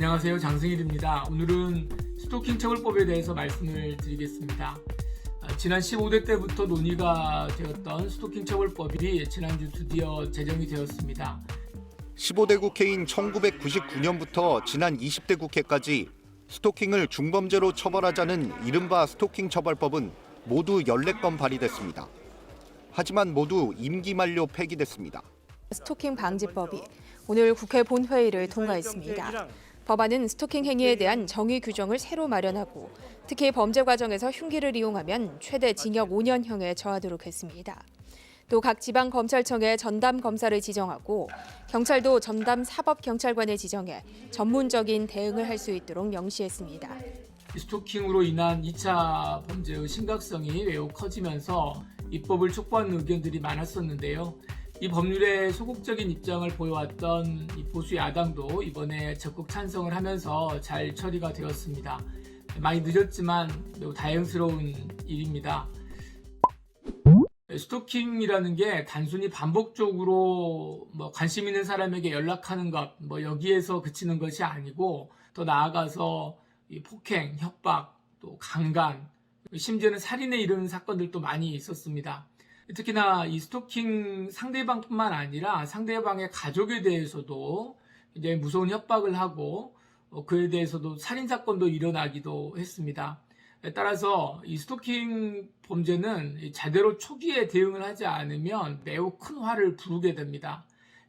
안녕하세요. 장승일입니다. 오늘은 스토킹 처벌법에 대해서 말씀을 드리겠습니다. 아, 지난 15대 때부터 논의가 되었던 스토킹 처벌법이 지난주 드디어 제정이 되었습니다. 15대 국회인 1999년부터 지난 20대 국회까지 스토킹을 중범죄로 처벌하자는 이른바 스토킹 처벌법은 모두 14건 발의됐습니다. 하지만 모두 임기 만료 폐기됐습니다. 스토킹 방지법이 오늘 국회 본회의를 통과했습니다. 법안은 스토킹 행위에 대한 정의 규정을 새로 마련하고 특히 범죄 과정에서 흉기를 이용하면 최대 징역 5년형에 처하도록 했습니다. 또 각 지방 검찰청에 전담 검사를 지정하고 경찰도 전담 사법 경찰관을 지정해 전문적인 대응을 할 수 있도록 명시했습니다. 스토킹으로 인한 2차 범죄의 심각성이 매우 커지면서 입법을 촉구하는 의견들이 많았었는데요. 이 법률에 소극적인 입장을 보여왔던 이 보수 야당도 이번에 적극 찬성을 하면서 잘 처리가 되었습니다. 많이 늦었지만 매우 다행스러운 일입니다. 스토킹이라는 게 단순히 반복적으로 뭐 관심 있는 사람에게 연락하는 것, 뭐 여기에서 그치는 것이 아니고 더 나아가서 이 폭행, 협박, 또 강간, 심지어는 살인에 이르는 사건들도 많이 있었습니다. 특히나 이 스토킹 상대방뿐만 아니라 상대방의 가족에 대해서도 이제 무서운 협박을 하고 어, 그에 대해서도 살인 사건도 일어나기도 했습니다. 따라서 이 스토킹 범죄는 제대로 초기에 대응을 하지 않으면 매우 큰 화를 부르게 됩니다.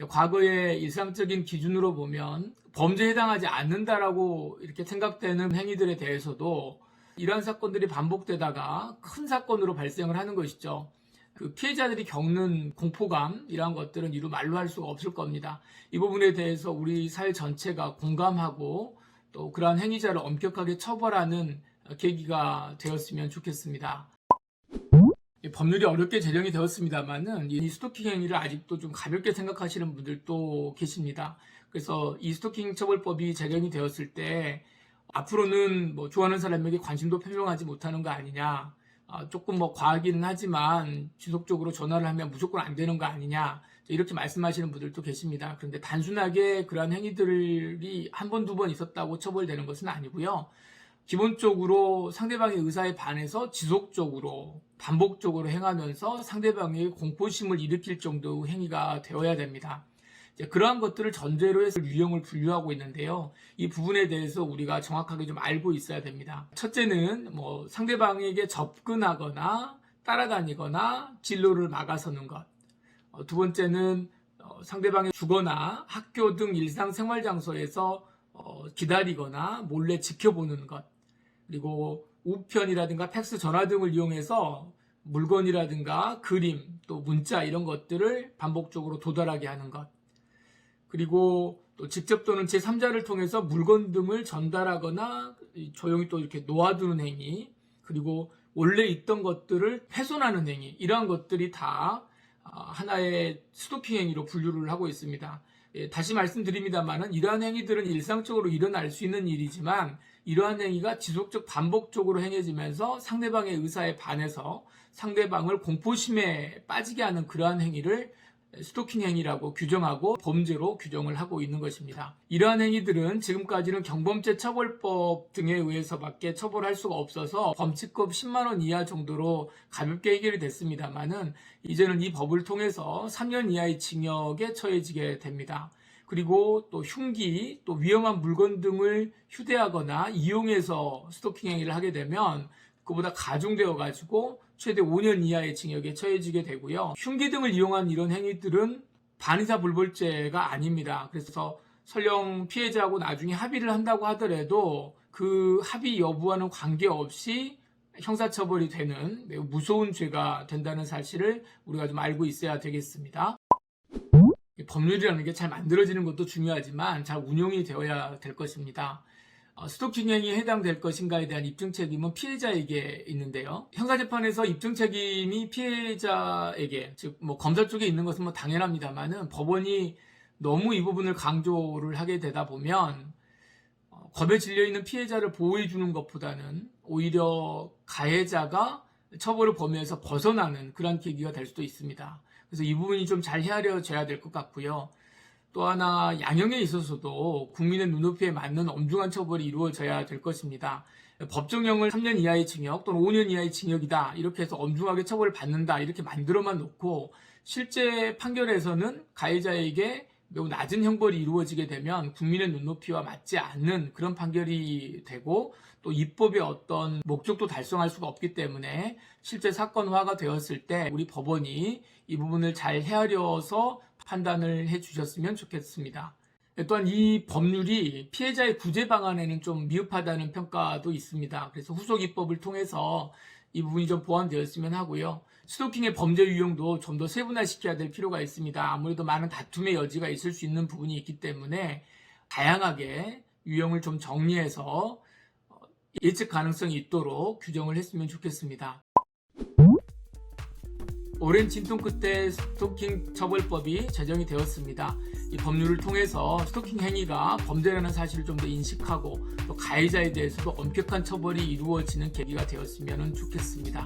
과거의 일상적인 기준으로 보면 범죄에 해당하지 않는다라고 이렇게 생각되는 행위들에 대해서도 이러한 사건들이 반복되다가 큰 사건으로 발생을 하는 것이죠. 그 피해자들이 겪는 공포감 이러한 것들은 이루 말로 할 수가 없을 겁니다. 이 부분에 대해서 우리 사회 전체가 공감하고 또 그러한 행위자를 엄격하게 처벌하는 계기가 되었으면 좋겠습니다. 이 법률이 어렵게 제정이 되었습니다만은 이 스토킹 행위를 아직도 좀 가볍게 생각하시는 분들도 계십니다. 그래서 이 스토킹 처벌법이 제정이 되었을 때 앞으로는 뭐 좋아하는 사람에게 관심도 표명하지 못하는 거 아니냐. 아, 조금 뭐 과하기는 하지만 지속적으로 전화를 하면 무조건 안 되는 거 아니냐. 이렇게 말씀하시는 분들도 계십니다. 그런데 단순하게 그러한 행위들이 한 번, 두 번 있었다고 처벌되는 것은 아니고요. 기본적으로 상대방의 의사에 반해서 지속적으로 반복적으로 행하면서 상대방의 공포심을 일으킬 정도의 행위가 되어야 됩니다. 그러한 것들을 전제로 해서 유형을 분류하고 있는데요. 이 부분에 대해서 우리가 정확하게 좀 알고 있어야 됩니다. 첫째는 뭐 상대방에게 접근하거나 따라다니거나 진로를 막아서는 것. 어, 두 번째는 어, 상대방이 주거나 학교 등 일상생활 장소에서 어, 기다리거나 몰래 지켜보는 것. 그리고 우편이라든가 팩스 전화 등을 이용해서 물건이라든가 그림 또 문자 이런 것들을 반복적으로 도달하게 하는 것. 그리고 또 직접 또는 제3자를 통해서 물건 등을 전달하거나 조용히 또 이렇게 놓아두는 행위, 그리고 원래 있던 것들을 훼손하는 행위, 이러한 것들이 다 아, 하나의 스토킹 행위로 분류를 하고 있습니다. 예, 다시 말씀드립니다만은 이러한 행위들은 일상적으로 일어날 수 있는 일이지만 이러한 행위가 지속적 반복적으로 행해지면서 상대방의 의사에 반해서 상대방을 공포심에 빠지게 하는 그러한 행위를 스토킹 행위라고 규정하고 범죄로 규정을 하고 있는 것입니다. 이러한 행위들은 지금까지는 경범죄 처벌법 등에 의해서밖에 처벌할 수가 없어서 범칙급 10만 원 이하 정도로 가볍게 해결이 됐습니다만은 이제는 이 법을 통해서 3년 이하의 징역에 처해지게 됩니다. 그리고 또 흉기, 또 위험한 물건 등을 휴대하거나 이용해서 스토킹 행위를 하게 되면 그보다 가중되어 가지고 최대 5년 이하의 징역에 처해지게 되고요. 흉기 등을 이용한 이런 행위들은 반의사 불벌죄가 아닙니다. 그래서 설령 피해자하고 나중에 합의를 한다고 하더라도 그 합의 여부와는 관계없이 형사처벌이 되는 매우 무서운 죄가 된다는 사실을 우리가 좀 알고 있어야 되겠습니다. 법률이라는 게 잘 만들어지는 것도 중요하지만 잘 운용이 되어야 될 것입니다. 어, 스토킹 행위에 해당될 것인가에 대한 입증 책임은 피해자에게 있는데요. 형사재판에서 입증 책임이 피해자에게, 즉, 뭐, 검사 쪽에 있는 것은 뭐 당연합니다만은 법원이 너무 이 부분을 강조를 하게 되다 보면, 어, 겁에 질려 있는 피해자를 보호해 주는 것보다는 오히려 가해자가 처벌을 범위에서 벗어나는 그런 계기가 될 수도 있습니다. 그래서 이 부분이 좀 잘 헤아려져야 될 것 같고요. 또 하나 양형에 있어서도 국민의 눈높이에 맞는 엄중한 처벌이 이루어져야 될 것입니다. 법정형을 3년 이하의 징역 또는 5년 이하의 징역이다 이렇게 해서 엄중하게 처벌을 받는다 이렇게 만들어만 놓고 실제 판결에서는 가해자에게 매우 낮은 형벌이 이루어지게 되면 국민의 눈높이와 맞지 않는 그런 판결이 되고 또 입법의 어떤 목적도 달성할 수가 없기 때문에 실제 사건화가 되었을 때 우리 법원이 이 부분을 잘 헤아려서 판단을 해 주셨으면 좋겠습니다. 또한 이 법률이 피해자의 구제 방안에는 좀 미흡하다는 평가도 있습니다. 그래서 후속 입법을 통해서 이 부분이 좀 보완되었으면 하고요. 스토킹의 범죄 유형도 좀 더 세분화시켜야 될 필요가 있습니다. 아무래도 많은 다툼의 여지가 있을 수 있는 부분이 있기 때문에 다양하게 유형을 좀 정리해서 어, 예측 가능성이 있도록 규정을 했으면 좋겠습니다. 오랜 진통 끝에 스토킹 처벌법이 제정이 되었습니다. 이 법률을 통해서 스토킹 행위가 범죄라는 사실을 좀 더 인식하고 또 가해자에 대해서도 엄격한 처벌이 이루어지는 계기가 되었으면 좋겠습니다.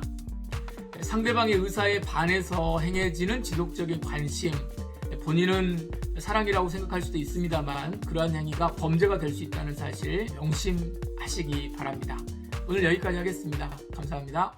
상대방의 의사에 반해서 행해지는 지속적인 관심, 본인은 사랑이라고 생각할 수도 있습니다만 그러한 행위가 범죄가 될 수 있다는 사실 명심하시기 바랍니다. 오늘 여기까지 하겠습니다. 감사합니다.